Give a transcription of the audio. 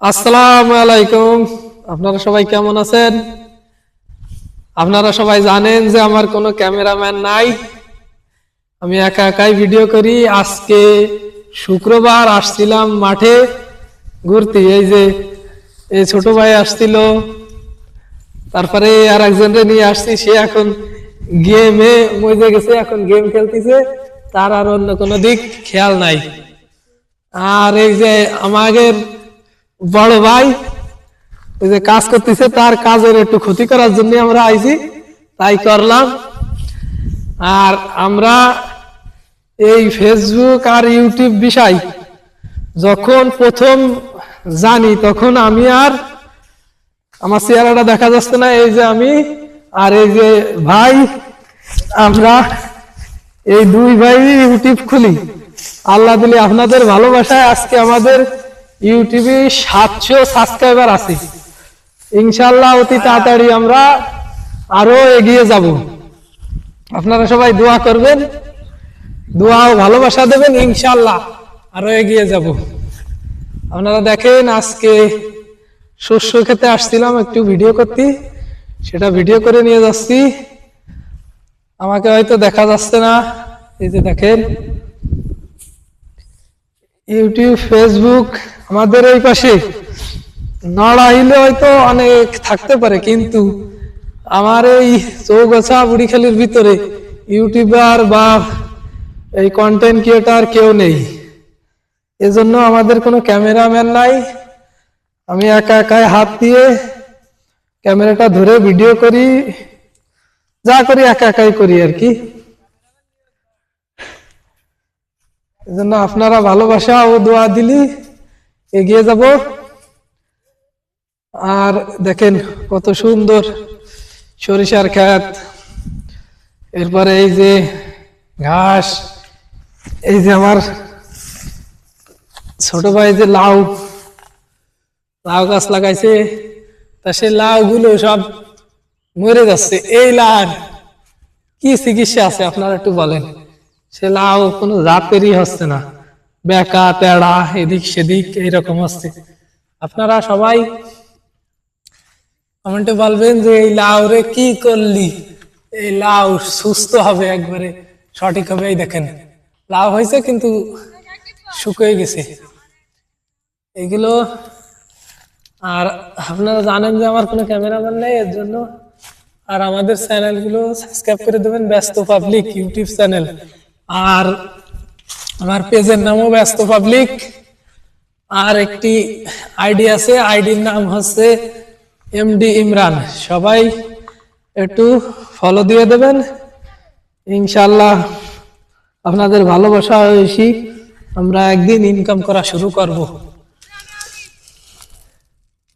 আসসালামু আলাইকুম। আপনারা সবাই কেমন আছেন? আপনারা সবাই জানেন যে আমার কোনো ক্যামেরাম্যান নাই। আমি একা একাই ভিডিও করি। আজকে শুক্রবার আসছিলাম মাঠে ঘুরতে। এই যে এই ছোট ভাই আসছিল। তারপরে আর একজনকে নিয়ে আসছি। সে এখন গেমে মজে গেছে, এখন গেম খেলতেছে। তার আর অন্য কোনো দিক খেয়াল নাই। আর এই যে আমাদের বড় ভাই ওই যে কাজ করতেছে, তার কাজের একটু ক্ষতি করার জন্য আমরা আইছি, তাই করলাম। আর আমরা এই ফেসবুক আর ইউটিউব বিষয় যখন প্রথম জানি, তখন আমি আর আমার চেহারাটা দেখা যাচ্ছে না, এই যে আমি আর এই যে ভাই, আমরা এই দুই ভাই ইউটিউব খুলি। আল্লাহ দিলে আপনাদের ভালোবাসায় আজকে আমাদের ইউটিউবে সাতশো সাবস্ক্রাইবার আছে। ইনশাল্লাহ অতি তাড়াতাড়ি আমরা আরও এগিয়ে যাব। আপনারা সবাই দোয়া করবেন দোয়া ও ভালোবাসা দেবেন ইনশাল্লাহ আরও এগিয়ে যাব। আপনারা দেখেন আজকে শস্য খেতে আসছিলাম, একটু ভিডিও করতে। সেটা ভিডিও করে নিয়ে যাচ্ছি। আমাকে হয়তো দেখা যাচ্ছে না। এই যে দেখেন ইউটিউব, ফেসবুক, আমাদের এই পাশে। নড়াইলে হয়তো অনেক থাকতে পারে, কিন্তু আমার এই চৌগাছা বুড়িখালির ভিতরে ইউটিউবার বা এই কন্টেন্ট ক্রিয়েটার কেউ নেই। এজন্য আমাদের কোনো ক্যামেরাম্যান নাই। আমি একা একাই হাত দিয়ে ক্যামেরাটা ধরে ভিডিও করি। যা করি একা একাই করি আর কি। এজন্য আপনারা ভালোবাসা ও দোয়া দিলি এগিয়ে যাব। আর দেখেন কত সুন্দর সরিষার ক্ষেত। এরপরে এই যে ঘাস, এই যে আমার ছোট ভাই যে লাউ লাউ গাছ লাগাইছে, তা সে লাউ গুলো সব মরে যাচ্ছে। এই লাউ, কি চিকিৎসা আছে আপনারা একটু বলেন। সে লাউ কোনো জাতেরই হচ্ছে না। বেকা, তেড়া, এদিক সেদিক এইরকম হচ্ছে। আপনারা সবাই কমেন্টে বলবেন যে এই লাউ রে কি করলি? এই লাউ সুস্থ হবে একবারে, সঠিক হবে এই দেখেন। লাউ হয়েছে কিন্তু শুকিয়ে গেছে। এগুলো আর আপনারা জানেন যে আমার কোনো ক্যামেরাম্যান নেই, এর জন্য আর আমাদের চ্যানেলগুলো সাবস্ক্রাইব করে দেবেন ব্যস্ত পাবলিক ইউটিউব চ্যানেল। আর আমার পেজের নামও ব্যস্ত পাবলিক আর একটি আইডি আছে, আইডির নাম হচ্ছে এমডি ইমরান সবাই একটু ফলো দিয়ে দেবেন। ইনশাল্লাহ আপনাদের ভালোবাসা হয়েছি আমরা একদিন ইনকাম করা শুরু করব।